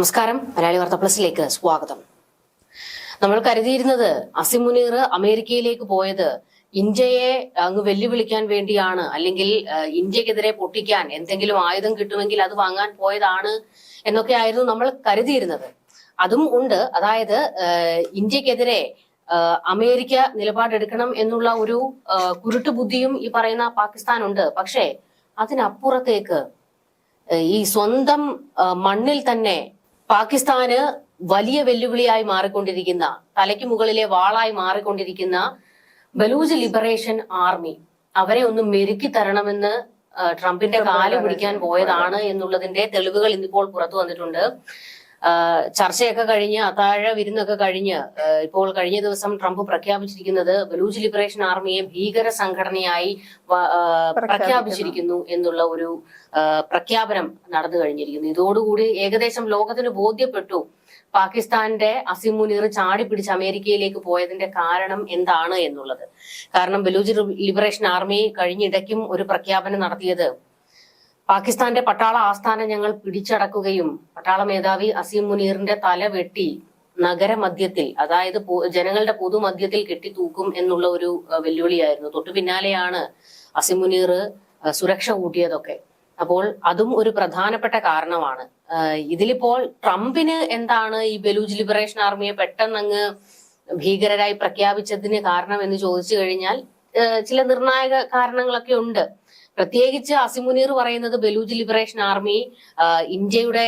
നമസ്കാരം. മലയാളി വാർത്ത പ്ലസിലേക്ക് സ്വാഗതം. നമ്മൾ കരുതിയിരുന്നത് അസിമുനീർ അമേരിക്കയിലേക്ക് പോയത് ഇന്ത്യയെ അങ്ങ് വെല്ലുവിളിക്കാൻ വേണ്ടിയാണ് അല്ലെങ്കിൽ ഇന്ത്യക്കെതിരെ പൊട്ടിക്കാൻ എന്തെങ്കിലും ആയുധം കിട്ടുമെങ്കിൽ അത് വാങ്ങാൻ പോയതാണ് എന്നൊക്കെ ആയിരുന്നു നമ്മൾ കരുതിയിരുന്നത്. അതും ഉണ്ട്. അതായത് ഇന്ത്യക്കെതിരെ അമേരിക്ക നിലപാടെടുക്കണം എന്നുള്ള ഒരു കുരുട്ടു ബുദ്ധിയും ഈ പറയുന്ന പാകിസ്ഥാനുണ്ട്. പക്ഷേ അതിനപ്പുറത്തേക്ക് ഈ സ്വന്തം മണ്ണിൽ തന്നെ പാകിസ്ഥാന് വലിയ വെല്ലുവിളിയായി മാറിക്കൊണ്ടിരിക്കുന്ന തലയ്ക്ക് മുകളിലെ വാളായി മാറിക്കൊണ്ടിരിക്കുന്ന ബലൂജ് ലിബറേഷൻ ആർമി അവരെ ഒന്ന് മെരുക്കി തരണമെന്ന് ട്രംപിന്റെ കാൽ പിടിക്കാൻ പോയതാണ് എന്നുള്ളതിന്റെ തെളിവുകൾ ഇന്നിപ്പോൾ പുറത്തു വന്നിട്ടുണ്ട്. ചർച്ചയൊക്കെ കഴിഞ്ഞ് അത്താഴ വിരുന്നൊക്കെ കഴിഞ്ഞ് ഇപ്പോൾ കഴിഞ്ഞ ദിവസം ട്രംപ് പ്രഖ്യാപിച്ചിരിക്കുന്നത് ബലൂജ് ലിബറേഷൻ ആർമിയെ ഭീകര സംഘടനയായി പ്രഖ്യാപിച്ചിരിക്കുന്നു എന്നുള്ള ഒരു പ്രഖ്യാപനം നടന്നു കഴിഞ്ഞിരിക്കുന്നു. ഇതോടുകൂടി ഏകദേശം ലോകത്തിന് ബോധ്യപ്പെട്ടു പാകിസ്ഥാന്റെ അസിമുനീർ ചാടി പിടിച്ച് അമേരിക്കയിലേക്ക് പോയതിന്റെ കാരണം എന്താണ് എന്നുള്ളത്. കാരണം ബലൂജ് ലിബറേഷൻ ആർമി കഴിഞ്ഞിടയ്ക്കും ഒരു പ്രഖ്യാപനം നടത്തിയത് പാകിസ്ഥാന്റെ പട്ടാള ആസ്ഥാനം ഞങ്ങൾ പിടിച്ചടക്കുകയും പട്ടാള മേധാവി അസീം മുനീറിന്റെ തല വെട്ടി നഗരമധ്യത്തിൽ അതായത് ജനങ്ങളുടെ പൊതുമധ്യത്തിൽ കെട്ടിത്തൂക്കും എന്നുള്ള ഒരു വെല്ലുവിളിയായിരുന്നു. തൊട്ടു പിന്നാലെയാണ് അസീം മുനീർ സുരക്ഷ കൂട്ടിയതൊക്കെ. അപ്പോൾ അതും ഒരു പ്രധാനപ്പെട്ട കാരണമാണ്. ഇതിലിപ്പോൾ ട്രംപിന് എന്താണ് ഈ ബലൂജ് ലിബറേഷൻ ആർമിയെ പെട്ടെന്ന് അങ്ങ് ഭീകരരായി പ്രഖ്യാപിച്ചതിന് കാരണം എന്ന് ചോദിച്ചു കഴിഞ്ഞാൽ ചില നിർണായക കാരണങ്ങളൊക്കെ ഉണ്ട്. പ്രത്യേകിച്ച് അസിമുനീർ പറയുന്നത് ബലൂജ് ലിബറേഷൻ ആർമി ഇന്ത്യയുടെ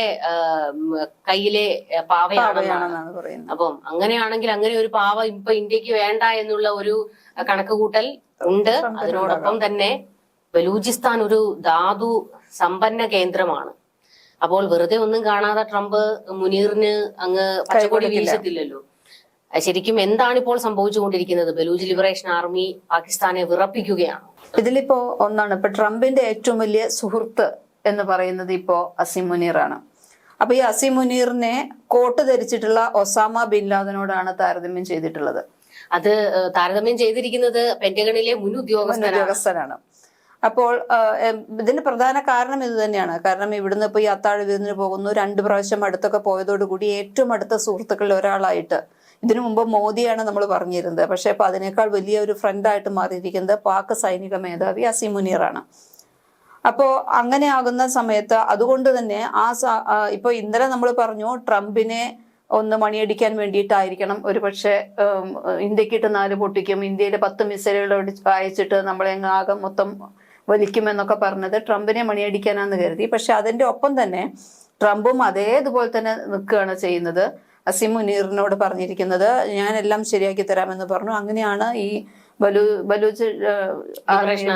കയ്യിലെ പാവയാണ് പാവയാണെന്നാണ്. പറയുന്നത്. അപ്പം അങ്ങനെയാണെങ്കിൽ അങ്ങനെ ഒരു പാവ ഇപ്പൊ ഇന്ത്യയ്ക്ക് വേണ്ട എന്നുള്ള ഒരു കണക്ക് കൂട്ടൽ ഉണ്ട് അതിനോടൊപ്പം തന്നെ ബലൂചിസ്ഥാൻ ഒരു ധാതു സമ്പന്ന കേന്ദ്രമാണ്. അപ്പോൾ വെറുതെ ഒന്നും കാണാതെ ട്രംപ് മുനീറിന് അങ്ങ് പച്ചക്കൊടി വീശത്തില്ലല്ലോ. ശരിക്കും എന്താണ് ഇപ്പോൾ സംഭവിച്ചുകൊണ്ടിരിക്കുന്നത്? ബലൂജ് ലിബറേഷൻ ആർമി പാകിസ്ഥാനെ വിറപ്പിക്കുകയാണ്. ഇതിലിപ്പോ ഒന്നാണ് ഇപ്പൊ ട്രംപിന്റെ ഏറ്റവും വലിയ സുഹൃത്ത് എന്ന് പറയുന്നത് ഇപ്പോ അസിം മുനീറാണ്. അപ്പൊ ഈ അസിം മുനീറിനെ കോട്ട് ധരിച്ചിട്ടുള്ള ഒസാമ ബിൻ ലാദനോടാണ് താരതമ്യം ചെയ്തിട്ടുള്ളത്. അത് താരതമ്യം ചെയ്തിരിക്കുന്നത് പെന്റഗണിലെ മുൻ ഉദ്യോഗസ്ഥനാണ്. അപ്പോൾ ഇതിന് പ്രധാന കാരണം ഇത് തന്നെയാണ്. കാരണം ഇവിടുന്ന് ഇപ്പൊ ഈ അത്താഴ വിരുന്നിന് പോകുന്നു. രണ്ട് പ്രാവശ്യം അടുത്തൊക്കെ പോയതോടുകൂടി ഏറ്റവും അടുത്ത സുഹൃത്തുക്കളിൽ ഒരാളായിട്ട് ഇതിനു മുമ്പ് മോദിയാണ് നമ്മൾ പറഞ്ഞിരുന്നത്. പക്ഷെ അപ്പൊ അതിനേക്കാൾ വലിയ ഒരു ഫ്രണ്ടായിട്ട് മാറിയിരിക്കുന്നത് പാക് സൈനിക മേധാവി അസീം മുനീറാണ്. അപ്പോ അങ്ങനെ ആകുന്ന സമയത്ത് അതുകൊണ്ട് തന്നെ ആ ഇപ്പൊ ഇന്നലെ നമ്മൾ പറഞ്ഞു ട്രംപിനെ ഒന്ന് മണിയടിക്കാൻ വേണ്ടിയിട്ടായിരിക്കണം. ഒരു പക്ഷേ ഇന്ത്യക്കിട്ട് നാല് പൊട്ടിക്കും. ഇന്ത്യയിലെ പത്ത് മിസൈലുകൾ അയച്ചിട്ട് നമ്മളെ ആകെ മൊത്തം വലിക്കുമെന്നൊക്കെ പറഞ്ഞത് ട്രംപിനെ മണിയടിക്കാനാന്ന് കരുതി. പക്ഷെ അതിന്റെ ഒപ്പം തന്നെ ട്രംപും അതേതുപോലെ തന്നെ നിൽക്കുകയാണ് ചെയ്യുന്നത്. അസിം മുനീറിനോട് പറഞ്ഞിരിക്കുന്നത് എല്ലാം ശരിയാക്കി തരാമെന്ന് പറഞ്ഞു. അങ്ങനെയാണ് ഈ ബലൂ ബലൂച്ച്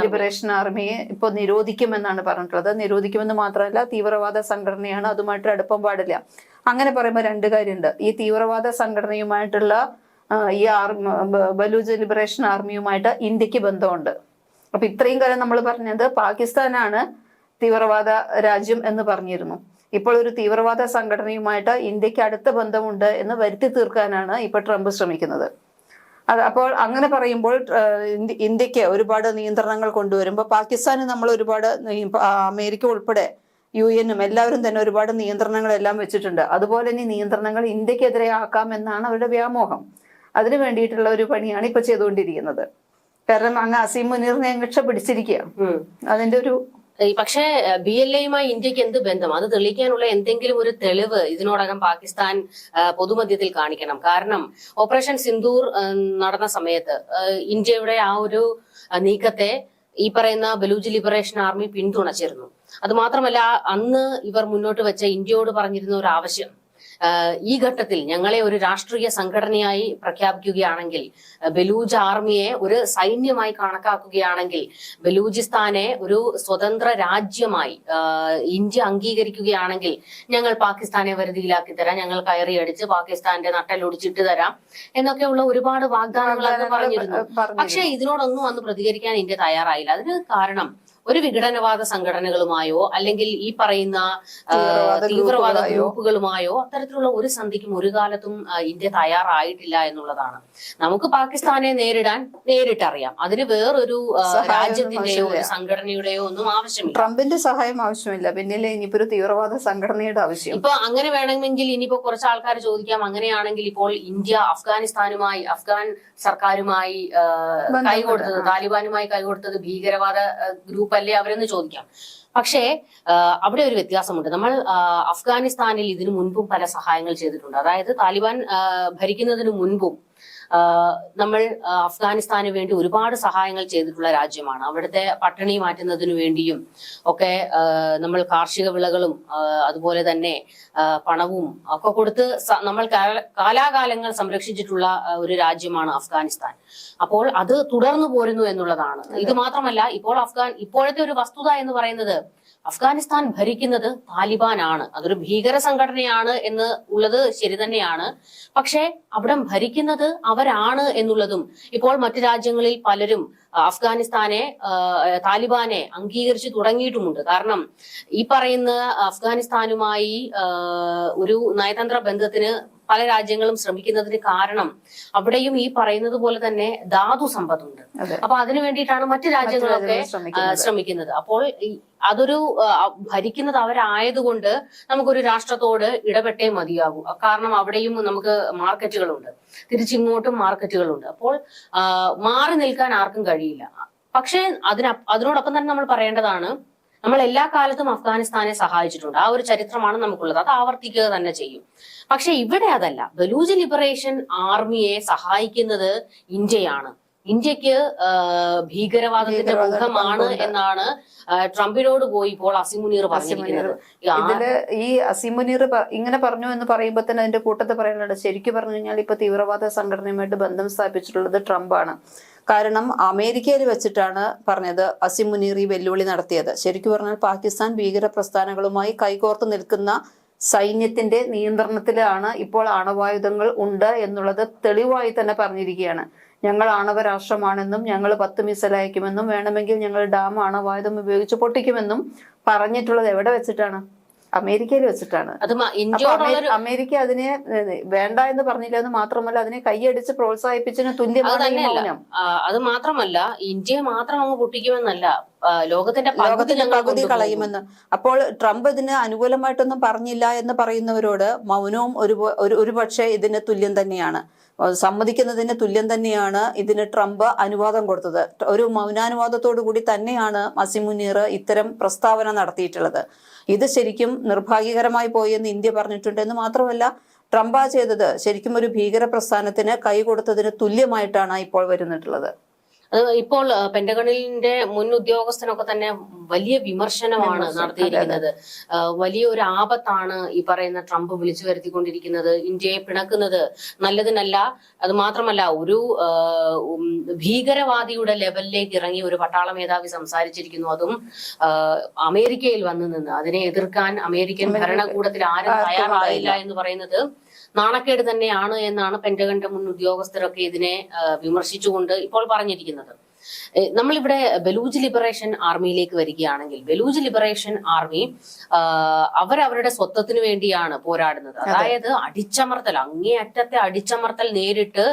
ലിബറേഷൻ ആർമിയെ ഇപ്പോൾ നിരോധിക്കുമെന്നാണ് പറഞ്ഞിട്ടുള്ളത്. നിരോധിക്കുമെന്ന് മാത്രമല്ല തീവ്രവാദ സംഘടനയാണ് അതുമായിട്ട് അടുപ്പം പാടില്ല. അങ്ങനെ പറയുമ്പോൾ രണ്ട് കാര്യമുണ്ട്. ഈ തീവ്രവാദ സംഘടനയുമായിട്ടുള്ള ഈ ആർമി ബലൂച്ച് ലിബറേഷൻ ആർമിയുമായിട്ട് ഇന്ത്യയ്ക്ക് ബന്ധമുണ്ട്. അപ്പൊ ഇത്രയും കാലം നമ്മൾ പറഞ്ഞത് പാകിസ്ഥാനാണ് തീവ്രവാദ രാജ്യം എന്ന് പറഞ്ഞിരുന്നു. ഇപ്പോൾ ഒരു തീവ്രവാദ സംഘടനയുമായിട്ട് ഇന്ത്യയ്ക്ക് അടുത്ത ബന്ധമുണ്ട് എന്ന് വരുത്തി തീർക്കാനാണ് ഇപ്പോൾ ട്രംപ് ശ്രമിക്കുന്നത്. അത് അപ്പോൾ അങ്ങനെ പറയുമ്പോൾ ഇന്ത്യയ്ക്ക് ഒരുപാട് നിയന്ത്രണങ്ങൾ കൊണ്ടുവരുമ്പോൾ പാകിസ്ഥാന് നമ്മൾ ഒരുപാട് അമേരിക്ക ഉൾപ്പെടെ യു എനും എല്ലാവരും തന്നെ ഒരുപാട് നിയന്ത്രണങ്ങളെല്ലാം വെച്ചിട്ടുണ്ട്. അതുപോലെ ഇനി നിയന്ത്രണങ്ങൾ ഇന്ത്യക്കെതിരെ ആക്കാം എന്നാണ് അവരുടെ വ്യാമോഹം. അതിനു വേണ്ടിയിട്ടുള്ള ഒരു പണിയാണ് ഇപ്പൊ ചെയ്തുകൊണ്ടിരിക്കുന്നത്. കാരണം അങ്ങ് അസീം മുനീറിനെ അങ്ങ് പിടിച്ചിരിക്കുകയാണ്. ഉം. അതിന്റെ ഒരു പക്ഷേ ബി എൽ എയുമായി ഇന്ത്യയ്ക്ക് എന്ത് ബന്ധം? അത് തെളിയിക്കാനുള്ള എന്തെങ്കിലും ഒരു തെളിവ് ഇതിനോടകം പാകിസ്ഥാൻ പൊതുമധ്യത്തിൽ കാണിക്കണം. കാരണം ഓപ്പറേഷൻ സിന്ദൂർ നടന്ന സമയത്ത് ഇന്ത്യയുടെ ആ ഒരു നീക്കത്തെ ഈ പറയുന്ന ബലൂജ് ലിബറേഷൻ ആർമി പിന്തുണച്ചിരുന്നു. അത് മാത്രമല്ല അന്ന് ഇവർ മുന്നോട്ട് വെച്ച ഇന്ത്യയോട് പറഞ്ഞിരുന്ന ഒരു ആവശ്യം ഈ ഘട്ടത്തിൽ ഞങ്ങളെ ഒരു രാഷ്ട്രീയ സംഘടനയായി പ്രഖ്യാപിക്കുകയാണെങ്കിൽ ബലൂജ് ആർമിയെ ഒരു സൈന്യമായി കണക്കാക്കുകയാണെങ്കിൽ ബലൂചിസ്ഥാനെ ഒരു സ്വതന്ത്ര രാജ്യമായി ഇന്ത്യ അംഗീകരിക്കുകയാണെങ്കിൽ ഞങ്ങൾ പാകിസ്ഥാനെ വരുതിയിലാക്കി തരാം ഞങ്ങൾ കയറിയടിച്ച് പാകിസ്ഥാന്റെ നട്ടലൊടിച്ചിട്ട് തരാം എന്നൊക്കെയുള്ള ഒരുപാട് വാഗ്ദാനങ്ങൾ പറഞ്ഞിരുന്നു. പക്ഷേ ഇതിനോടൊന്നും അന്ന് പ്രതികരിക്കാൻ ഇന്ത്യ തയ്യാറായില്ല. അതിന് കാരണം ഒരു വിഘടനവാദ സംഘടനകളുമായോ അല്ലെങ്കിൽ ഈ പറയുന്ന തീവ്രവാദ? ഗ്രൂപ്പുകളുമായോ അത്തരത്തിലുള്ള ഒരു സന്ധിക്കും ഒരു കാലത്തും ഇന്ത്യ തയ്യാറായിട്ടില്ല എന്നുള്ളതാണ്. നമുക്ക് പാകിസ്ഥാനെ നേരിടാൻ നേരിട്ടറിയാം. അതിന് വേറൊരു രാജ്യത്തിന്റെയോ ഒരു സംഘടനയുടെയോ ഒന്നും ആവശ്യമില്ല. ട്രംപിന്റെ സഹായം ആവശ്യമില്ല. പിന്നിലെ ഇനിയിപ്പോ ഒരു തീവ്രവാദ സംഘടനയുടെ ആവശ്യം. ഇപ്പൊ അങ്ങനെ വേണമെങ്കിൽ ഇനിയിപ്പോ കുറച്ച് ആൾക്കാർ ചോദിക്കാം. അങ്ങനെയാണെങ്കിൽ ഇപ്പോൾ ഇന്ത്യ അഫ്ഗാനിസ്ഥാനുമായി അഫ്ഗാൻ സർക്കാരുമായി കൈകൊടുത്തത് താലിബാനുമായി കൈകൊടുത്തത് ഭീകരവാദ ഗ്രൂപ്പ് അല്ലേ അവരെന്ന് ചോദിക്കാം. പക്ഷേ അവിടെ ഒരു വ്യത്യാസമുണ്ട്. നമ്മൾ അഫ്ഗാനിസ്ഥാനിൽ ഇതിനു മുൻപും പല സഹായങ്ങൾ ചെയ്തിട്ടുണ്ട്. അതായത് താലിബാൻ ഭരിക്കുന്നതിന് മുൻപും നമ്മൾ അഫ്ഗാനിസ്ഥാന് വേണ്ടി ഒരുപാട് സഹായങ്ങൾ ചെയ്തിട്ടുള്ള രാജ്യമാണ്. അവിടുത്തെ പട്ടിണി മാറ്റുന്നതിനു വേണ്ടിയും ഒക്കെ നമ്മൾ കാർഷിക വിളകളും അതുപോലെ തന്നെ പണവും ഒക്കെ കൊടുത്ത് നമ്മൾ കാല- കാലാകാലങ്ങൾ സംരക്ഷിച്ചിട്ടുള്ള ഒരു രാജ്യമാണ് അഫ്ഗാനിസ്ഥാൻ. അപ്പോൾ അത് തുടർന്നു പോരുന്നു എന്നുള്ളതാണ്. ഇത് മാത്രമല്ല ഇപ്പോൾ അഫ്ഗാൻ ഇപ്പോഴത്തെ ഒരു വസ്തുത എന്ന് പറയുന്നത് അഫ്ഗാനിസ്ഥാൻ ഭരിക്കുന്നത് താലിബാനാണ്. അതൊരു ഭീകര സംഘടനയാണ് എന്ന് ഉള്ളത് ശരി തന്നെയാണ്. പക്ഷേ അവിടെ ഭരിക്കുന്നത് അവരാണ് എന്നുള്ളതും ഇപ്പോൾ മറ്റു രാജ്യങ്ങളിൽ പലരും അഫ്ഗാനിസ്ഥാനെ താലിബാനെ അംഗീകരിച്ചു തുടങ്ങിയിട്ടുമുണ്ട്. കാരണം ഈ പറയുന്ന അഫ്ഗാനിസ്ഥാനുമായി ഒരു നയതന്ത്ര ബന്ധത്തിന് പല രാജ്യങ്ങളും ശ്രമിക്കുന്നതിന് കാരണം അവിടെയും ഈ പറയുന്നത് പോലെ തന്നെ ധാതു സമ്പത്തുണ്ട്. ഉണ്ട് അപ്പൊ അതിനു വേണ്ടിയിട്ടാണ് മറ്റു രാജ്യങ്ങളൊക്കെ ശ്രമിക്കുന്നത്. അപ്പോൾ അതൊരു ഭരിക്കുന്നത് അവരായതുകൊണ്ട് നമുക്കൊരു രാഷ്ട്രത്തോട് ഇടപെട്ടേ മതിയാകൂ. കാരണം അവിടെയും നമുക്ക് മാർക്കറ്റുകളുണ്ട്. തിരിച്ചിങ്ങോട്ടും മാർക്കറ്റുകളുണ്ട്. അപ്പോൾ മാറി നിൽക്കാൻ ആർക്കും കഴിയില്ല. പക്ഷേ അതിന അതിനോടൊപ്പം തന്നെ നമ്മൾ പറയേണ്ടതാണ് നമ്മൾ എല്ലാ കാലത്തും അഫ്ഗാനിസ്ഥാനെ സഹായിച്ചിട്ടുണ്ട്. ആ ഒരു ചരിത്രമാണ് നമുക്കുള്ളത്. അത് ആവർത്തിക്കുക തന്നെ ചെയ്യും. പക്ഷെ ഇവിടെ അതല്ല. ബലൂജ് ലിബറേഷൻ ആർമിയെ സഹായിക്കുന്നത് ഇന്ത്യയാണ്. ഇന്ത്യയ്ക്ക് ഭീകരവാദത്തിന്റെ മുഖമാണ് എന്നാണ് ട്രംപിനോട് പോയി ഇപ്പോൾ അസിമുനീർ പറഞ്ഞിരിക്കുന്നത്. ഇതിൽ ഈ അസിമുനീർ ഇങ്ങനെ പറഞ്ഞു എന്ന് പറയുമ്പോൾ തന്നെ അതിന്റെ കൂട്ടത്തിൽ പറയാനുള്ളത് ശരിക്കും പറഞ്ഞു കഴിഞ്ഞാൽ ഇപ്പൊ തീവ്രവാദ സംഘടനയുമായിട്ട് ബന്ധം സ്ഥാപിച്ചിട്ടുള്ളത് ട്രംപാണ്. കാരണം അമേരിക്കയിൽ വെച്ചിട്ടാണ് പറഞ്ഞത് അസിമുനീർ ഈ വെല്ലുവിളി നടത്തിയത്. ശരിക്കും പറഞ്ഞാൽ പാകിസ്ഥാൻ ഭീകര പ്രസ്ഥാനങ്ങളുമായി കൈകോർത്ത് നിൽക്കുന്ന സൈന്യത്തിന്റെ നിയന്ത്രണത്തിലാണ് ഇപ്പോൾ ആണവായുധങ്ങൾ ഉണ്ട് എന്നുള്ളത് തെളിവായി തന്നെ പറഞ്ഞിരിക്കുകയാണ്. ഞങ്ങൾ ആണവ രാഷ്ട്രമാണെന്നും ഞങ്ങൾ പത്ത് മിസൈൽ അയക്കുമെന്നും വേണമെങ്കിൽ ഞങ്ങൾ ഡാം ആണവായുധം ഉപയോഗിച്ച് പൊട്ടിക്കുമെന്നും പറഞ്ഞിട്ടുള്ളത് എവിടെ വെച്ചിട്ടാണ്? അമേരിക്കയിൽ വെച്ചിട്ടാണ്. അമേരിക്ക അതിനെ വേണ്ട എന്ന് പറഞ്ഞില്ല എന്ന് മാത്രമല്ല അതിനെ കൈയടിച്ച് പ്രോത്സാഹിപ്പിച്ചതിന് തുല്യമാണ് അത് മാത്രമല്ല ഇന്ത്യയെ മാത്രം അങ്ങ് പൊട്ടിക്കുമെന്നല്ല. ലോകത്തിന്റെ ലോകത്തിന്റെ പകുതി കളയുമെന്ന്. അപ്പോൾ ട്രംപ് ഇതിന് അനുകൂലമായിട്ടൊന്നും പറഞ്ഞില്ല എന്ന് പറയുന്നവരോട് മൗനവും ഒരു ഒരു- ഒരു പക്ഷേ ഇതിന് തുല്യം തന്നെയാണ്. സമ്മതിക്കുന്നതിന് തുല്യം തന്നെയാണ് ഇതിന് ട്രംപ് അനുവാദം കൊടുത്തത്. ഒരു മൗനാനുവാദത്തോടു കൂടി തന്നെയാണ് മസിമുനീർ ഇത്തരം പ്രസ്താവന നടത്തിയിട്ടുള്ളത്. ഇത് ശരിക്കും നിർഭാഗ്യകരമായി പോയെന്ന് എന്ന് ഇന്ത്യ പറഞ്ഞിട്ടുണ്ട് എന്ന് മാത്രമല്ല ട്രംപ ചെയ്തത് ശരിക്കും ഒരു ഭീകര പ്രസ്ഥാനത്തിന് കൈ കൊടുത്തതിന് തുല്യമായിട്ടാണ് ഇപ്പോൾ വരുന്നിട്ടുള്ളത്. അത് ഇപ്പോൾ പെന്റഗണിലിന്റെ പെന്റഗണിന്റെ മുൻ ഉദ്യോഗസ്ഥനൊക്കെ തന്നെ വലിയ വിമർശനമാണ് നടത്തിയിരിക്കുന്നത്. വലിയ വലിയൊരു ആപത്താണ് ഈ പറയുന്ന ട്രംപ് വിളിച്ചു വരുത്തിക്കൊണ്ടിരിക്കുന്നത്. ഇന്ത്യയെ പിണക്കുന്നത് നല്ലതിനല്ല അത് മാത്രമല്ല ഒരു ഭീകരവാദിയുടെ ലെവലിലേക്ക് ഇറങ്ങി ഒരു പട്ടാള മേധാവി സംസാരിച്ചിരിക്കുന്നു. അതും അമേരിക്കയിൽ വന്നു നിന്ന്. അതിനെ എതിർക്കാൻ അമേരിക്കൻ ഭരണകൂടത്തിൽ ആരും തയ്യാറായില്ല എന്ന് പറയുന്നത് നാണക്കേട് തന്നെയാണ് എന്നാണ് പെന്റഗന്റെ മുൻ ഉദ്യോഗസ്ഥരൊക്കെ ഇതിനെ വിമർശിച്ചുകൊണ്ട് ഇപ്പോൾ പറഞ്ഞിരിക്കുന്നത്. നമ്മളിവിടെ ബലൂജ് ലിബറേഷൻ ആർമിയിലേക്ക് വരികയാണെങ്കിൽ ബലൂജ് ലിബറേഷൻ ആർമി അവരവരുടെ സ്വത്വത്തിന് വേണ്ടിയാണ് പോരാടുന്നത്. അതായത് അടിച്ചമർത്തൽ അങ്ങേയറ്റത്തെ അടിച്ചമർത്തൽ നേരിട്ട്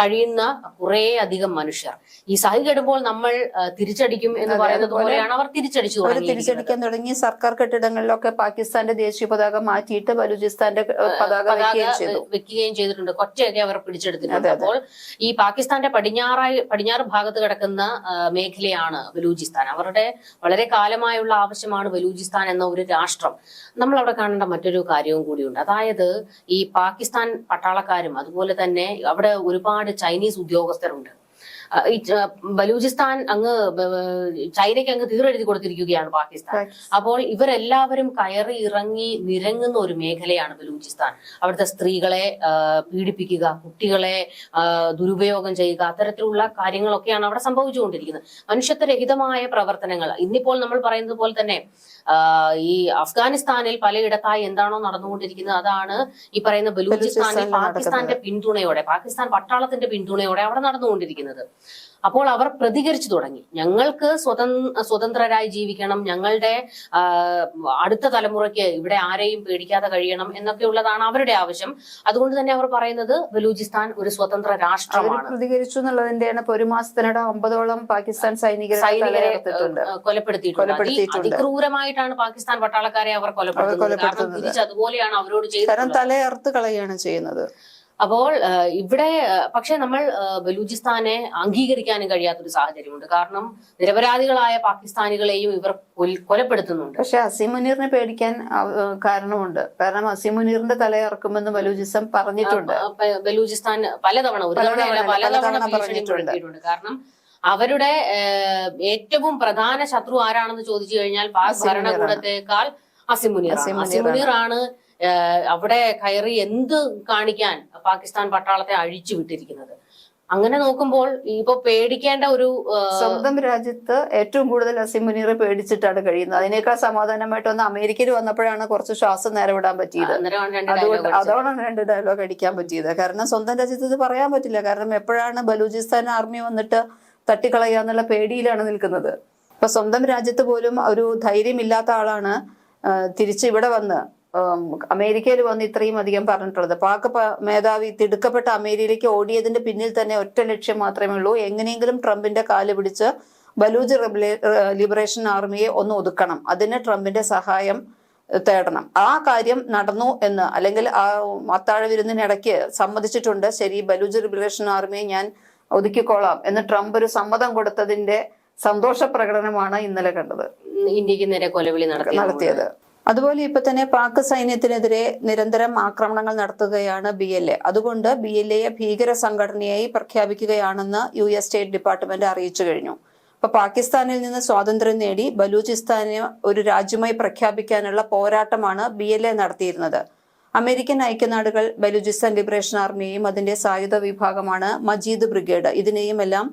കഴിയുന്ന കുറേ അധികം മനുഷ്യർ. ഈ സഹി കെടുമ്പോൾ നമ്മൾ തിരിച്ചടിക്കും എന്ന് പറയുന്നത് പോലെയാണ് അവർ തിരിച്ചടിച്ചു തിരിച്ചടിക്കാൻ തുടങ്ങി. സർക്കാർ കെട്ടിടങ്ങളിലൊക്കെ പാകിസ്ഥാന്റെ ദേശീയ പതാക മാറ്റിയിട്ട് ബലൂചിസ്ഥാന്റെ പതാക വെക്കുകയും ചെയ്തിട്ടുണ്ട്. കൊറ്റയൊക്കെ അവർ പിടിച്ചെടുത്തിട്ടുണ്ട്. അപ്പോൾ ഈ പാകിസ്ഥാന്റെ പടിഞ്ഞാറായി പടിഞ്ഞാറ് ഭാഗത്ത് കിടക്കുന്ന ആ, മേഖലയാണ് ബലൂചിസ്ഥാൻ. അവരുടെ വളരെ കാലമായുള്ള ആവശ്യമാണ് ബലൂചിസ്ഥാൻ എന്ന ഒരു രാഷ്ട്രം. നമ്മൾ അവിടെ കാണേണ്ട മറ്റൊരു കാര്യവും കൂടിയുണ്ട്. അതായത് ഈ പാകിസ്ഥാൻ പട്ടാളക്കാരും അതുപോലെ തന്നെ അവിടെ ഒരുപാട് ചൈനീസ് ഉദ്യോഗസ്ഥരുണ്ട്. ബലൂചിസ്ഥാൻ അങ്ങ് ചൈനയ്ക്ക് അങ്ങ് തീറെഴുതി കൊടുത്തിരിക്കുകയാണ് പാകിസ്ഥാൻ. അപ്പോൾ ഇവരെല്ലാവരും കയറി ഇറങ്ങി നിരങ്ങുന്ന ഒരു മേഖലയാണ് ബലൂചിസ്ഥാൻ. അവിടുത്തെ സ്ത്രീകളെ പീഡിപ്പിക്കുക കുട്ടികളെ ദുരുപയോഗം ചെയ്യുക അത്തരത്തിലുള്ള കാര്യങ്ങളൊക്കെയാണ് അവിടെ സംഭവിച്ചുകൊണ്ടിരിക്കുന്നത്. മനുഷ്യത്വരഹിതമായ പ്രവർത്തനങ്ങൾ. ഇന്നിപ്പോൾ നമ്മൾ പറയുന്നത് പോലെ തന്നെ ഈ അഫ്ഗാനിസ്ഥാനിൽ പലയിടത്തായി എന്താണോ നടന്നുകൊണ്ടിരിക്കുന്നത് അതാണ് ഈ പറയുന്ന ബലൂചിസ്ഥാനിൽ പാകിസ്ഥാന്റെ പിന്തുണയോടെ പാകിസ്ഥാൻ പട്ടാളത്തിന്റെ പിന്തുണയോടെ അവിടെ നടന്നുകൊണ്ടിരിക്കുന്നത്. അപ്പോൾ അവർ പ്രതികരിച്ചു തുടങ്ങി. ഞങ്ങൾക്ക് സ്വതന്ത്ര സ്വതന്ത്രരായി ജീവിക്കണം. ഞങ്ങളുടെ അടുത്ത തലമുറയ്ക്ക് ഇവിടെ ആരെയും പേടിക്കാതെ കഴിയണം എന്നൊക്കെയുള്ളതാണ് അവരുടെ ആവശ്യം. അതുകൊണ്ട് തന്നെ അവർ പറയുന്നത് ബലൂചിസ്ഥാൻ ഒരു സ്വതന്ത്ര രാഷ്ട്രമാണ്. പ്രതികരിച്ചു എന്നുള്ളതിന്റെയാണ് ഒരു മാസത്തിനിടെ അമ്പതോളം പാകിസ്ഥാൻ സൈനികരെ സൈനികരെ കൊലപ്പെടുത്തിയിട്ടുണ്ട്. അതിക്രൂരമായിട്ടാണ് പാകിസ്ഥാൻ പട്ടാളക്കാരെ അവർ കൊലപ്പെടുത്തുന്നത്. കാരണം തിരിച്ച് അതുപോലെയാണ് അവരോട് ചെയ്യുന്നത് ചെയ്തിട്ടുള്ളത്. തലയർത്ത് കളയാണ് ചെയ്യുന്നത്. അപ്പോൾ ഇവിടെ പക്ഷെ നമ്മൾ ബലൂചിസ്ഥാനെ അംഗീകരിക്കാനും കഴിയാത്തൊരു സാഹചര്യമുണ്ട്. കാരണം നിരപരാധികളായ പാകിസ്ഥാനികളെയും ഇവർ കൊലപ്പെടുത്തുന്നുണ്ട്. പക്ഷെ അസീം മുനീറിനെ പേടിക്കാൻ കാരണമുണ്ട്. കാരണം അസീം മുനീറിന്റെ തലയറക്കുമെന്ന് ബലൂചിസ്ഥാൻ പറഞ്ഞിട്ടുണ്ട്. ബലൂചിസ്ഥാൻ പലതവണ പലതവണ കാരണം അവരുടെ ഏറ്റവും പ്രധാന ശത്രു ആരാണെന്ന് ചോദിച്ചു കഴിഞ്ഞാൽ പാക്. ഭരണകൂടത്തെക്കാൾ അസിമുനീർ അസിം അസിമുനീർ ആണ് അവിടെ കയറി എന്ത് കാണിക്കാൻ പാകിസ്ഥാൻ പട്ടാളത്തെ അഴിച്ചു വിട്ടിരിക്കുന്നത്? അങ്ങനെ നോക്കുമ്പോൾ ഇപ്പൊ പേടിക്കേണ്ട ഒരു സ്വന്തം രാജ്യത്ത് ഏറ്റവും കൂടുതൽ അസീം മുനീറെ പേടിച്ചിട്ടാണ് കഴിയുന്നത്. അതിനേക്കാൾ സമാധാനമായിട്ട് വന്ന് അമേരിക്കയിൽ വന്നപ്പോഴാണ് കുറച്ച് ശ്വാസം നേരെ വിടാൻ പറ്റിയത്. അതുകൊണ്ട് അതോടാണ് രണ്ട് ഡയലോഗ് അടിക്കാൻ പറ്റിയത്. കാരണം സ്വന്തം രാജ്യത്ത് ഇത് പറയാൻ പറ്റില്ല. കാരണം എപ്പോഴാണ് ബലൂചിസ്ഥാൻ ആർമി വന്നിട്ട് തട്ടിക്കളയാന്നുള്ള പേടിയിലാണ് നിൽക്കുന്നത്. അപ്പൊ സ്വന്തം രാജ്യത്ത് പോലും ഒരു ധൈര്യമില്ലാത്ത ആളാണ് തിരിച്ച് ഇവിടെ വന്ന് അമേരിക്കയിൽ വന്ന് ഇത്രയും അധികം പറഞ്ഞിട്ടുള്ളത്. പാക് മേധാവി തിടുക്കപ്പെട്ട അമേരിക്കയിലേക്ക് ഓടിയതിന്റെ പിന്നിൽ തന്നെ ഒറ്റ ലക്ഷ്യം മാത്രമേ ഉള്ളൂ. എങ്ങനെയെങ്കിലും ട്രംപിന്റെ കാൽ പിടിച്ച് ബലൂജ് ലിബറേഷൻ ആർമിയെ ഒന്ന് ഒതുക്കണം. അതിന് ട്രംപിന്റെ സഹായം തേടണം. ആ കാര്യം നടന്നു എന്ന് അല്ലെങ്കിൽ ആ അത്താഴ വിരുന്നിനിടയ്ക്ക് സമ്മതിച്ചിട്ടുണ്ട്. ശരി ബലൂജ് ലിബറേഷൻ ആർമിയെ ഞാൻ ഒതുക്കിക്കോളാം എന്ന് ട്രംപ് ഒരു സമ്മതം കൊടുത്തതിന്റെ സന്തോഷ പ്രകടനമാണ് ഇന്നലെ കണ്ടത്. ഇന്ത്യയ്ക്ക് നേരെ കൊലവിളി നടത്തിയത്. അതുപോലെ ഇപ്പൊ തന്നെ പാക് സൈന്യത്തിനെതിരെ നിരന്തരം ആക്രമണങ്ങൾ നടത്തുകയാണ് ബി എൽ എ. അതുകൊണ്ട് ബി എൽ എയെ ഭീകര സംഘടനയായി പ്രഖ്യാപിക്കുകയാണെന്ന് യു എസ് സ്റ്റേറ്റ് ഡിപ്പാർട്ട്മെന്റ് അറിയിച്ചു കഴിഞ്ഞു. അപ്പൊ പാകിസ്ഥാനിൽ നിന്ന് സ്വാതന്ത്ര്യം നേടി ബലൂചിസ്ഥാനെ ഒരു രാജ്യമായി പ്രഖ്യാപിക്കാനുള്ള പോരാട്ടമാണ് ബി എൽ എ നടത്തിയിരുന്നത്. അമേരിക്കൻ ഐക്യനാടുകൾ ബലൂചിസ്ഥാൻ ലിബറേഷൻ ആർമിയെയും അതിന്റെ സായുധ വിഭാഗമാണ് മജീദ് ബ്രിഗേഡ്. ഇതിനെയും എല്ലാം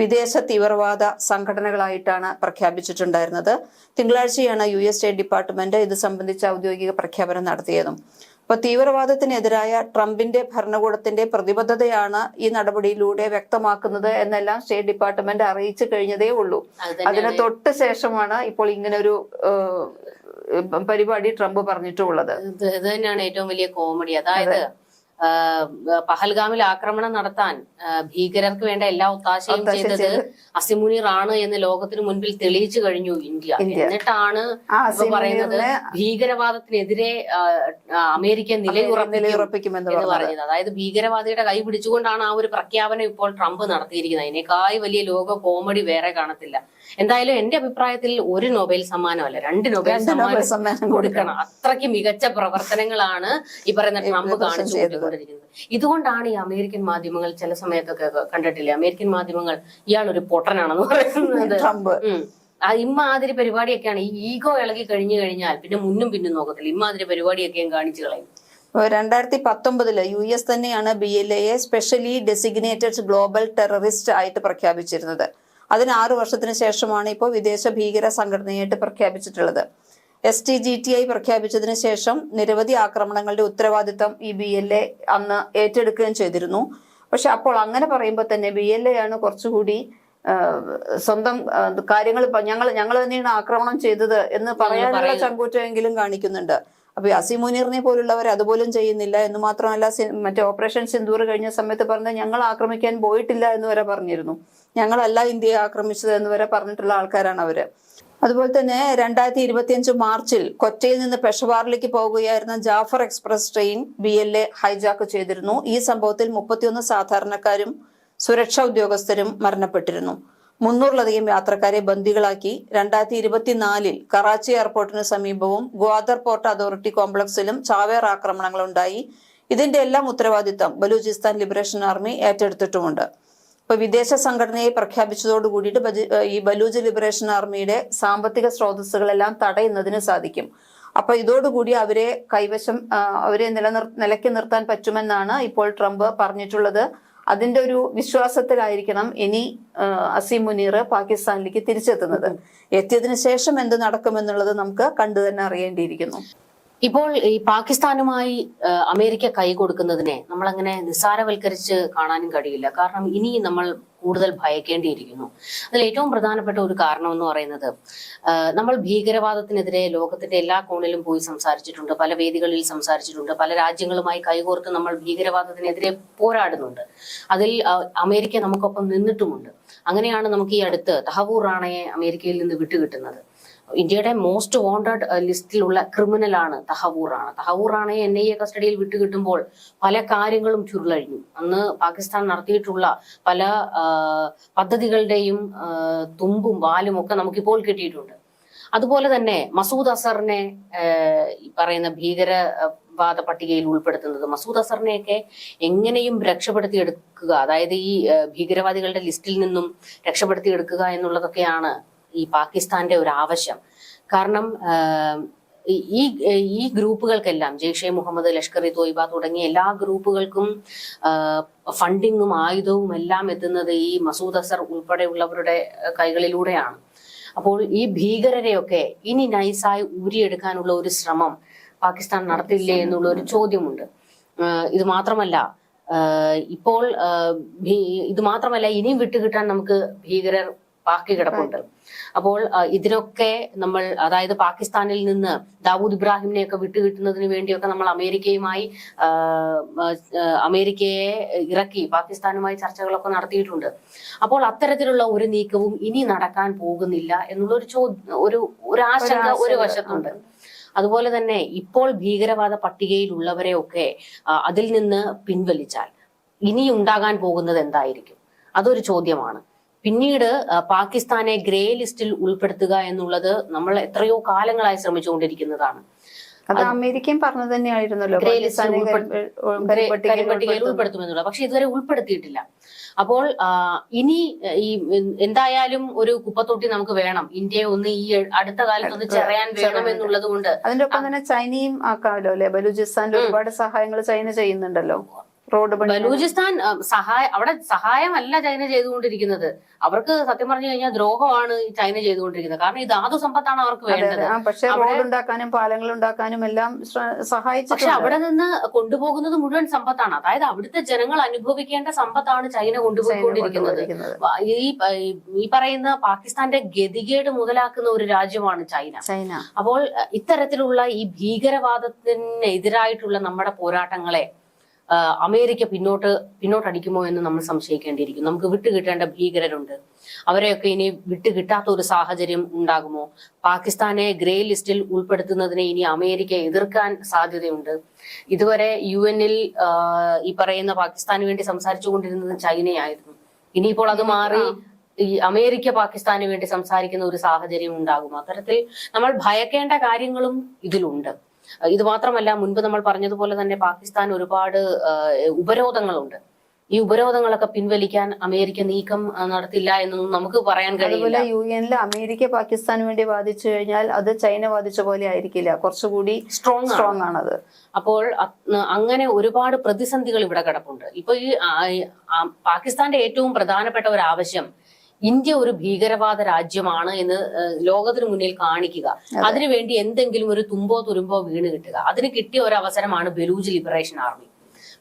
വിദേശ തീവ്രവാദ സംഘടനകളായിട്ടാണ് പ്രഖ്യാപിച്ചിട്ടുണ്ടായിരുന്നത്. തിങ്കളാഴ്ചയാണ് യു എസ് സ്റ്റേറ്റ് ഡിപ്പാർട്ട്മെന്റ് ഇത് സംബന്ധിച്ച ഔദ്യോഗിക പ്രഖ്യാപനം നടത്തിയതും. അപ്പൊ തീവ്രവാദത്തിനെതിരായ ട്രംപിന്റെ ഭരണകൂടത്തിന്റെ പ്രതിബദ്ധതയാണ് ഈ നടപടിയിലൂടെ വ്യക്തമാക്കുന്നത് എന്നെല്ലാം സ്റ്റേറ്റ് ഡിപ്പാർട്ട്മെന്റ് അറിയിച്ചു കഴിഞ്ഞതേ ഉള്ളൂ. അത് അതിന് തൊട്ട് ശേഷമാണ് ഇപ്പോൾ ഇങ്ങനെ ഒരു പരിപാടി ട്രംപ് പറഞ്ഞിട്ടുള്ളത്. ഇത് തന്നെയാണ് ഏറ്റവും വലിയ കോമഡി. അതായത് പഹൽഗാമിൽ ആക്രമണം നടത്താൻ ഭീകരർക്ക് വേണ്ട എല്ലാ ഒത്താശയും ചെയ്തത് ആണ് എന്ന് ലോകത്തിന് മുൻപിൽ തെളിയിച്ചു കഴിഞ്ഞു ഇന്ത്യ. എന്നിട്ടാണ് പറയുന്നത് ഭീകരവാദത്തിനെതിരെ അമേരിക്ക നിലയുറപ്പിക്കും നിലയുറപ്പിക്കുമെന്ന് പറഞ്ഞത്. അതായത് ഭീകരവാദിയുടെ കൈ പിടിച്ചുകൊണ്ടാണ് ആ ഒരു പ്രഖ്യാപനം ഇപ്പോൾ ട്രംപ് നടത്തിയിരിക്കുന്നത്. അതിനേക്കാൾ വലിയ ലോക കോമഡി വേറെ കാണത്തില്ല. എന്തായാലും എന്റെ അഭിപ്രായത്തിൽ ഒരു നൊബേൽ സമ്മാനമല്ല രണ്ട് നൊബേൽ സമ്മാനം കൊടുക്കണം. അത്രയ്ക്ക് മികച്ച പ്രവർത്തനങ്ങളാണ് ഈ പറയുന്ന ട്രംപ് കാണിച്ചു ചെയ്തത്. കൊണ്ടിരിക്കുന്നത് ഇതുകൊണ്ടാണ് ഈ അമേരിക്കൻ മാധ്യമങ്ങൾ ചില സമയത്തൊക്കെ കണ്ടിട്ടില്ലേ? അമേരിക്കൻ മാധ്യമങ്ങൾ ഇയാൾ ഒരു പൊട്ടനാണെന്ന് പറയുന്നത്. ഇമ്മാതിരി പരിപാടിയൊക്കെയാണ് ഈ ഈഗോ ഇളകി കഴിഞ്ഞു കഴിഞ്ഞാൽ പിന്നെ മുന്നും പിന്നും നോക്കത്തില്ല. ഇമ്മാതിരി പരിപാടിയൊക്കെയും കാണിച്ചു കളയും. രണ്ടായിരത്തി പത്തൊമ്പതിൽ യു എസ് തന്നെയാണ് ബി എൽ എയെ സ്പെഷ്യലി ഡെസിഗ്നേറ്റഡ് ഗ്ലോബൽ ടെററിസ്റ്റ് ആയിട്ട് പ്രഖ്യാപിച്ചിരുന്നത്. അതിന് ആറു വർഷത്തിന് ശേഷമാണ് ഇപ്പോൾ വിദേശ ഭീകര സംഘടനയായിട്ട് പ്രഖ്യാപിച്ചിട്ടുള്ളത്. S T G T I പ്രഖ്യാപിച്ചതിന് ശേഷം നിരവധി ആക്രമണങ്ങളുടെ ഉത്തരവാദിത്തം ഈ ബി എൽ എ അന്ന് ഏറ്റെടുക്കുകയും ചെയ്തിരുന്നു. പക്ഷെ അപ്പോൾ അങ്ങനെ പറയുമ്പോൾ തന്നെ ബി എൽ എ ആണ് കുറച്ചുകൂടി സ്വന്തം കാര്യങ്ങൾ ഞങ്ങൾ ഞങ്ങൾ തന്നെയാണ് ആക്രമണം ചെയ്തത് എന്ന് പറയാനുള്ള. ചങ്കൂറ്റമെങ്കിലും കാണിക്കുന്നുണ്ട്. അപ്പൊ അസി മുനീറിനെ പോലുള്ളവർ അതുപോലും ചെയ്യുന്നില്ല എന്ന് മാത്രമല്ല മറ്റേ ഓപ്പറേഷൻ സിന്ദൂർ കഴിഞ്ഞ സമയത്ത് പറഞ്ഞ ഞങ്ങൾ ആക്രമിക്കാൻ പോയിട്ടില്ല എന്ന് വരെ പറഞ്ഞിരുന്നു. ഞങ്ങളല്ല ഇന്ത്യയെ ആക്രമിച്ചത് എന്ന് വരെ പറഞ്ഞിട്ടുള്ള ആൾക്കാരാണ് അവർ. അതുപോലെ തന്നെ രണ്ടായിരത്തി ഇരുപത്തിയഞ്ച് മാർച്ചിൽ കൊറ്റയിൽ നിന്ന് പെഷവാറിലേക്ക് പോവുകയായിരുന്ന Jaffar express train B L A hijack ചെയ്തിരുന്നു. ഈ സംഭവത്തിൽ മുപ്പത്തിയൊന്ന് സാധാരണക്കാരും സുരക്ഷാ ഉദ്യോഗസ്ഥരും മരണപ്പെട്ടിരുന്നു. മുന്നൂറിലധികം യാത്രക്കാരെ ബന്ദികളാക്കി രണ്ടായിരത്തി ഇരുപത്തിനാലിൽ കറാച്ചി എയർപോർട്ടിന് സമീപവും ഗ്വാദർ പോർട്ട് അതോറിറ്റി കോംപ്ലക്സിലും ചാവേർ ആക്രമണങ്ങൾ ഉണ്ടായി ഇതിന്റെ എല്ലാം ഉത്തരവാദിത്തം ബലൂചിസ്ഥാൻ ലിബറേഷൻ ആർമി ഏറ്റെടുത്തിട്ടുമുണ്ട്. ഇപ്പൊ വിദേശ സംഘടനയെ പ്രഖ്യാപിച്ചതോട് കൂടിയിട്ട് ഈ ബലൂജ് ലിബറേഷൻ ആർമിയുടെ സാമ്പത്തിക സ്രോതസ്സുകളെല്ലാം തടയുന്നതിന് സാധിക്കും. അപ്പൊ ഇതോടുകൂടി അവരെ കൈവശം അവരെ നിലനിർ നിലയ്ക്ക് നിർത്താൻ പറ്റുമെന്നാണ് ഇപ്പോൾ ട്രംപ് പറഞ്ഞിട്ടുള്ളത്. അതിന്റെ ഒരു വിശ്വാസത്തിലായിരിക്കണം ഇനി അസീം മുനീർ പാകിസ്ഥാനിലേക്ക് തിരിച്ചെത്തുന്നത്. എത്തിയതിനു ശേഷം എന്ത് നടക്കുമെന്നുള്ളത് നമുക്ക് കണ്ടു തന്നെ അറിയേണ്ടിയിരിക്കുന്നു. ഇപ്പോൾ ഈ പാകിസ്ഥാനുമായി അമേരിക്ക കൈ കൊടുക്കുന്നതിനെ നമ്മൾ അങ്ങനെ നിസ്സാരവൽക്കരിച്ച് കാണാനും കഴിയില്ല. കാരണം ഇനി നമ്മൾ കൂടുതൽ ഭയക്കേണ്ടിയിരിക്കുന്നു. അതിൽ ഏറ്റവും പ്രധാനപ്പെട്ട ഒരു കാരണം എന്ന് പറയുന്നത് നമ്മൾ ഭീകരവാദത്തിനെതിരെ ലോകത്തിന്റെ എല്ലാ കോണിലും പോയി സംസാരിച്ചിട്ടുണ്ട് പല വേദികളിൽ സംസാരിച്ചിട്ടുണ്ട് പല രാജ്യങ്ങളുമായി കൈകോർത്ത് നമ്മൾ ഭീകരവാദത്തിനെതിരെ പോരാടുന്നുണ്ട്. അതിൽ അമേരിക്ക നമുക്കൊപ്പം നിന്നിട്ടുമുണ്ട്. അങ്ങനെയാണ് നമുക്ക് ഈ അടുത്ത് തഹവൂർ റാണയെ അമേരിക്കയിൽ നിന്ന് വിട്ടുകിട്ടുന്നത്. ഇന്ത്യയുടെ മോസ്റ്റ് വോണ്ടഡ് ലിസ്റ്റിലുള്ള ക്രിമിനലാണ് തഹവൂറാണ്. തഹവൂറാണ് എൻ ഐ എ കസ്റ്റഡിയിൽ വിട്ടുകിട്ടുമ്പോൾ പല കാര്യങ്ങളും ചുരുളഴിഞ്ഞു. അന്ന് പാകിസ്ഥാൻ നടത്തിയിട്ടുള്ള പല പദ്ധതികളുടെയും തുമ്പും വാലും ഒക്കെ നമുക്കിപ്പോൾ കിട്ടിയിട്ടുണ്ട്. അതുപോലെ തന്നെ മസൂദ് അസറിനെ പറയുന്ന ഭീകരവാദ പട്ടികയിൽ ഉൾപ്പെടുത്തുന്നത് മസൂദ് അസറിനെയൊക്കെ എങ്ങനെയും രക്ഷപ്പെടുത്തി എടുക്കുക അതായത് ഈ ഭീകരവാദികളുടെ ലിസ്റ്റിൽ നിന്നും രക്ഷപ്പെടുത്തി എടുക്കുക എന്നുള്ളതൊക്കെയാണ് ഈ പാകിസ്ഥാന്റെ ഒരു ആവശ്യം. കാരണം ഈ- ഈ ഗ്രൂപ്പുകൾക്കെല്ലാം ജെയ്ഷെ മുഹമ്മദ് ലഷ്കർ ഇ തോയ്ബ തുടങ്ങിയ എല്ലാ ഗ്രൂപ്പുകൾക്കും ഫണ്ടിങ്ങും ആയുധവും എല്ലാം എത്തുന്നത് ഈ മസൂദ് അസർ ഉൾപ്പെടെയുള്ളവരുടെ കൈകളിലൂടെയാണ്. അപ്പോൾ ഈ ഭീകരരെയൊക്കെ ഇനി നൈസായി ഊരിയെടുക്കാനുള്ള ഒരു ശ്രമം പാകിസ്ഥാൻ നടത്തില്ലേ എന്നുള്ള ഒരു ചോദ്യമുണ്ട്. ഇത് മാത്രമല്ല ഇപ്പോൾ ഇത് മാത്രമല്ല ഇനിയും വിട്ടുകിട്ടാൻ നമുക്ക് ഭീകരർ ബാക്കി കിടപ്പുണ്ട്. അപ്പോൾ ഇതിനൊക്കെ നമ്മൾ അതായത് പാകിസ്ഥാനിൽ നിന്ന് ദാവൂദ് ഇബ്രാഹിമിനെയൊക്കെ വിട്ടുകിട്ടുന്നതിന് വേണ്ടിയൊക്കെ നമ്മൾ അമേരിക്കയുമായി അമേരിക്കയെ ഇറക്കി പാകിസ്ഥാനുമായി ചർച്ചകളൊക്കെ നടത്തിയിട്ടുണ്ട്. അപ്പോൾ അത്തരത്തിലുള്ള ഒരു നീക്കവും ഇനി നടക്കാൻ പോകുന്നില്ല എന്നുള്ള ഒരു ചോദ്യം ഒരു ഒരു ആശങ്ക ഒരു വശത്തുണ്ട്. അതുപോലെ തന്നെ ഇപ്പോൾ ഭീകരവാദ പട്ടികയിലുള്ളവരെയൊക്കെ ഒക്കെ അതിൽ നിന്ന് പിൻവലിച്ചാൽ ഇനി ഉണ്ടാകാൻ പോകുന്നത് എന്തായിരിക്കും? അതൊരു ചോദ്യമാണ്. പിന്നീട് പാകിസ്ഥാനെ ഗ്രേ ലിസ്റ്റിൽ ഉൾപ്പെടുത്തുക എന്നുള്ളത് നമ്മൾ എത്രയോ കാലങ്ങളായി ശ്രമിച്ചുകൊണ്ടിരിക്കുന്നതാണ്. അത് അമേരിക്കയും പറഞ്ഞു തന്നെയായിരുന്നല്ലോ. കരിമ്പട്ടികയിൽ ഉൾപ്പെടുത്തുമെന്നുള്ളത്. പക്ഷെ ഇതുവരെ ഉൾപ്പെടുത്തിയിട്ടില്ല. അപ്പോൾ ഇനി ഈ എന്തായാലും ഒരു കുപ്പത്തൊട്ടി നമുക്ക് വേണം. ഇന്ത്യയെ ഒന്ന് ഈ അടുത്ത കാലത്ത് ഒന്ന് ചെറിയാൻ വേണം എന്നുള്ളത് കൊണ്ട് അതിന്റെ ഒപ്പം തന്നെ ചൈനയും ആക്കാമല്ലോ അല്ലെ? ബലൂചിസ്ഥാനിൽ ഒരുപാട് സഹായങ്ങൾ ചൈന ചെയ്യുന്നുണ്ടല്ലോ. റോഡ് ബലൂചിസ്ഥാൻ സഹായ അവിടെ സഹായമല്ല ചൈന ചെയ്തുകൊണ്ടിരിക്കുന്നത്. അവർക്ക് സത്യം പറഞ്ഞു കഴിഞ്ഞാൽ ദ്രോഹമാണ് ചൈന ചെയ്തുകൊണ്ടിരിക്കുന്നത്. കാരണം ഈ ധാതു സമ്പത്താണ് അവർക്ക് വേണ്ടത്. പക്ഷേ റോഡ് ഉണ്ടാക്കാനും പാലങ്ങൾ ഉണ്ടാക്കാനും എല്ലാം സഹായിച്ചു പക്ഷെ അവിടെ നിന്ന് കൊണ്ടുപോകുന്നത് മുഴുവൻ സമ്പത്താണ്. അതായത് അവിടുത്തെ ജനങ്ങൾ അനുഭവിക്കേണ്ട സമ്പത്താണ് ചൈന കൊണ്ടുപോയിക്കൊണ്ടിരിക്കുന്നത്. ഈ ഈ- പറയുന്ന പാകിസ്ഥാന്റെ ഗതികേട് മുതലാക്കുന്ന ഒരു രാജ്യമാണ് ചൈന. ചൈന. അപ്പോൾ ഇത്തരത്തിലുള്ള ഈ ഭീകരവാദത്തിനെതിരായിട്ടുള്ള നമ്മുടെ പോരാട്ടങ്ങളെ അമേരിക്ക പിന്നോട്ട് പിന്നോട്ടടിക്കുമോ എന്ന് നമ്മൾ സംശയിക്കേണ്ടിയിരിക്കും നമുക്ക് വിട്ടുകിട്ടേണ്ട ഭീകരരുണ്ട്. അവരെയൊക്കെ ഇനി വിട്ടുകിട്ടാത്ത ഒരു സാഹചര്യം ഉണ്ടാകുമോ? പാകിസ്ഥാനെ ഗ്രേ ലിസ്റ്റിൽ ഉൾപ്പെടുത്തുന്നതിനെ ഇനി അമേരിക്ക എതിർക്കാൻ സാധ്യതയുണ്ട്. ഇതുവരെ യു എന്നിൽ ഈ പറയുന്ന പാകിസ്ഥാന് വേണ്ടി സംസാരിച്ചു കൊണ്ടിരുന്നത് ചൈനയായിരുന്നു. ഇനിയിപ്പോൾ അത് മാറി ഈ അമേരിക്ക പാകിസ്ഥാന് വേണ്ടി സംസാരിക്കുന്ന ഒരു സാഹചര്യം ഉണ്ടാകും. അത്തരത്തിൽ നമ്മൾ ഭയക്കേണ്ട കാര്യങ്ങളും ഇതിലുണ്ട്. ഇത് മാത്രമല്ല മുൻപ് നമ്മൾ പറഞ്ഞതുപോലെ തന്നെ പാകിസ്ഥാൻ ഒരുപാട് ഉപരോധങ്ങളുണ്ട്. ഈ ഉപരോധങ്ങളൊക്കെ പിൻവലിക്കാൻ അമേരിക്ക നീക്കം നടത്തില്ല എന്നൊന്നും നമുക്ക് പറയാൻ കഴിയില്ല. യു എനിൽ അമേരിക്ക പാകിസ്ഥാന് വേണ്ടി വാദിച്ചു കഴിഞ്ഞാൽ അത് ചൈന വാദിച്ച പോലെ ആയിരിക്കില്ല. കുറച്ചുകൂടി സ്ട്രോങ് സ്ട്രോങ് ആണത്. അപ്പോൾ അങ്ങനെ ഒരുപാട് പ്രതിസന്ധികൾ ഇവിടെ കിടപ്പുണ്ട്. ഇപ്പൊ ഈ പാകിസ്ഥാന്റെ ഏറ്റവും പ്രധാനപ്പെട്ട ഒരു ആവശ്യം ഇന്ത്യ ഒരു ഭീകരവാദ രാജ്യമാണ് എന്ന് ലോകത്തിന് മുന്നിൽ കാണിക്കുക. അതിനുവേണ്ടി എന്തെങ്കിലും ഒരു തുമ്പോ തുരുമ്പോ വീണ് കിട്ടുക. അതിന് കിട്ടിയ ഒരു അവസരമാണ് Baloch liberation army.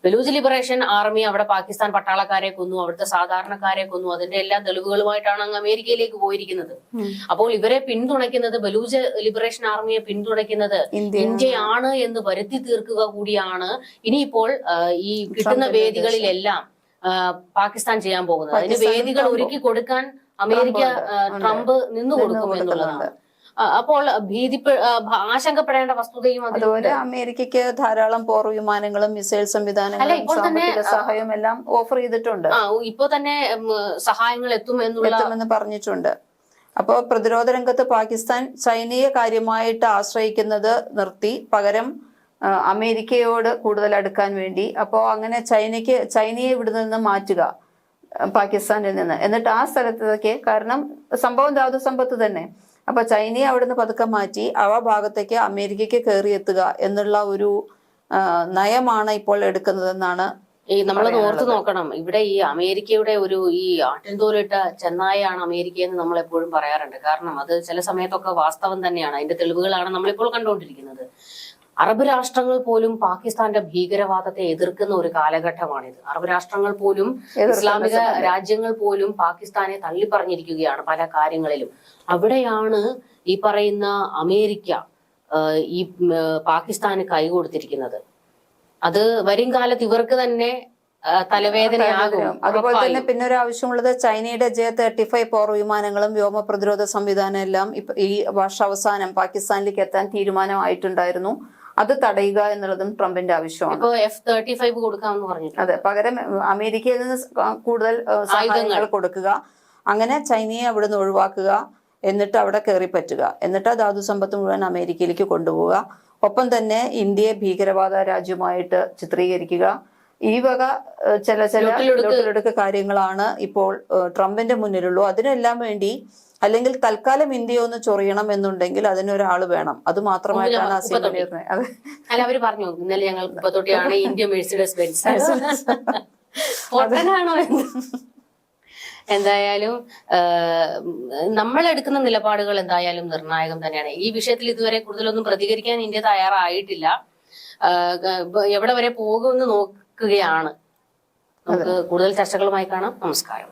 Baloch liberation army അവിടെ പാകിസ്ഥാൻ പട്ടാളക്കാരെ കൊന്നു അവിടുത്തെ സാധാരണക്കാരെ കൊന്നു. അതിന്റെ എല്ലാ തെളിവുകളുമായിട്ടാണ് അങ്ങ് അമേരിക്കയിലേക്ക് പോയിരിക്കുന്നത്. അപ്പോൾ ഇവരെ പിന്തുണയ്ക്കുന്നത് ബലൂജ് ലിബറേഷൻ ആർമിയെ പിന്തുണയ്ക്കുന്നത് ഇന്ത്യയാണ്. എന്ന് വരുത്തി തീർക്കുക കൂടിയാണ് ഇനിയിപ്പോൾ ഈ കിട്ടുന്ന വേദികളിലെല്ലാം പാകിസ്ഥാൻ ചെയ്യാൻ പോകുന്നത്. അതിന് വേദികൾ ഒരുക്കി കൊടുക്കാൻ അമേരിക്ക ട്രംപ് നിന്നു കൊടുക്കും എന്നുള്ളതാണ്. അപ്പോൾ ഭീതി ആശങ്കപ്പെടേണ്ട വസ്തുതയും അതുപോലെ അമേരിക്കക്ക് ധാരാളം പോർ വിമാനങ്ങളും മിസൈൽ സംവിധാനങ്ങളും സഹായവും എല്ലാം ഓഫർ ചെയ്തിട്ടുണ്ട്. ഇപ്പോ തന്നെ സഹായങ്ങൾ എത്തും എത്തുമെന്ന് പറഞ്ഞിട്ടുണ്ട്. അപ്പോൾ പ്രതിരോധ രംഗത്ത് പാകിസ്ഥാൻ ചൈനയെ കാര്യമായിട്ട് ആശ്രയിക്കുന്നത് നിർത്തി. പകരം അമേരിക്കയോട് കൂടുതൽ അടുക്കാൻ വേണ്ടി. അപ്പോൾ അങ്ങനെ ചൈനയ്ക്ക് ചൈനയെ ഇവിടെ നിന്ന് മാറ്റുക പാകിസ്ഥാനിൽ നിന്ന്. എന്നിട്ട് ആ സ്ഥലത്തേക്ക് കാരണം സംഭവം ധാതു സമ്പത്ത് തന്നെ. അപ്പൊ ചൈനയെ അവിടുന്ന് പതുക്കെ മാറ്റി അവ ഭാഗത്തേക്ക് അമേരിക്കയ്ക്ക് കയറിയെത്തുക എന്നുള്ള ഒരു നയമാണ് ഇപ്പോൾ എടുക്കുന്നതെന്നാണ് ഈ നമ്മൾ ഓർത്ത് നോക്കണം. ഇവിടെ ഈ അമേരിക്കയുടെ ഒരു ഈ ആട്ടിൻതോലിട്ട ചെന്നായാണ് അമേരിക്ക എന്ന് നമ്മൾ എപ്പോഴും പറയാറുണ്ട്. കാരണം അത് ചില സമയത്തൊക്കെ വാസ്തവം തന്നെയാണ്. അതിന്റെ തെളിവുകളാണ് നമ്മളിപ്പോൾ കണ്ടുകൊണ്ടിരിക്കുന്നത്. അറബ് രാഷ്ട്രങ്ങൾ പോലും പാകിസ്ഥാന്റെ ഭീകരവാദത്തെ എതിർക്കുന്ന ഒരു കാലഘട്ടമാണിത്. അറബ് രാഷ്ട്രങ്ങൾ പോലും ഇസ്ലാമിക രാജ്യങ്ങൾ പോലും പാകിസ്ഥാനെ തള്ളിപ്പറഞ്ഞിരിക്കുകയാണ് പല കാര്യങ്ങളിലും. അവിടെയാണ് ഈ പറയുന്ന അമേരിക്ക ഈ പാകിസ്ഥാന് കൈകൊടുത്തിരിക്കുന്നത് അത് വരും കാലത്ത് ഇവർക്ക് തന്നെ തലവേദനയാകും അതുപോലെ തന്നെ പിന്നെ ഒരു ആവശ്യമുള്ളത് ചൈനയുടെ ജെ തേർട്ടി ഫൈവ് പോർ വിമാനങ്ങളും വ്യോമ പ്രതിരോധ സംവിധാനം എല്ലാം ഈ വർഷാവസാനം പാകിസ്ഥാനിലേക്ക് എത്താൻ തീരുമാനമായിട്ടുണ്ടായിരുന്നു. അത് തടയുക എന്നുള്ളതും ട്രംപിന്റെ ആവശ്യമാണ്. ഇപ്പൊ എഫ് തേർട്ടി ഫൈവ് കൊടുക്കാമെന്ന് പറഞ്ഞു അതെ പകരം അമേരിക്കയിൽ നിന്ന് കൂടുതൽ സഹായങ്ങൾ കൊടുക്കുക. അങ്ങനെ ചൈനയെ അവിടെ നിന്ന് ഒഴിവാക്കുക എന്നിട്ട് അവിടെ കയറി പറ്റുക. എന്നിട്ട് ആ ധാതു സമ്പത്ത് മുഴുവൻ അമേരിക്കയിലേക്ക് കൊണ്ടുപോവുക. ഒപ്പം തന്നെ ഇന്ത്യയെ ഭീകരവാദ രാജ്യമായിട്ട് ചിത്രീകരിക്കുക. ഈ വക ചില ചില ലൊട്ടിലൊടുക്ക്. കാര്യങ്ങളാണ് ഇപ്പോൾ ട്രംപിന്റെ മുന്നിലുള്ളൂ. അതിനെല്ലാം വേണ്ടി അല്ലെങ്കിൽ തൽക്കാലം ഇന്ത്യ ഒന്ന് ചൊറിയണം എന്നുണ്ടെങ്കിൽ അതിനൊരാൾ വേണം. അത് മാത്രമായിട്ടാണ്. അല്ല അവർ പറഞ്ഞു ഇന്നലെ ഞങ്ങൾ ഇന്ത്യ മെഴ്സിഡസ് ബെൻസ് എന്തായാലും നമ്മൾ എടുക്കുന്ന നിലപാടുകൾ എന്തായാലും നിർണായകം തന്നെയാണ്. ഈ വിഷയത്തിൽ ഇതുവരെ കൂടുതലൊന്നും പ്രതികരിക്കാൻ ഇന്ത്യ തയ്യാറായിട്ടില്ല. എവിടെ വരെ പോകുമെന്ന് നോക്കുകയാണ്. നമുക്ക് കൂടുതൽ ചർച്ചകളുമായി കാണാം. നമസ്കാരം.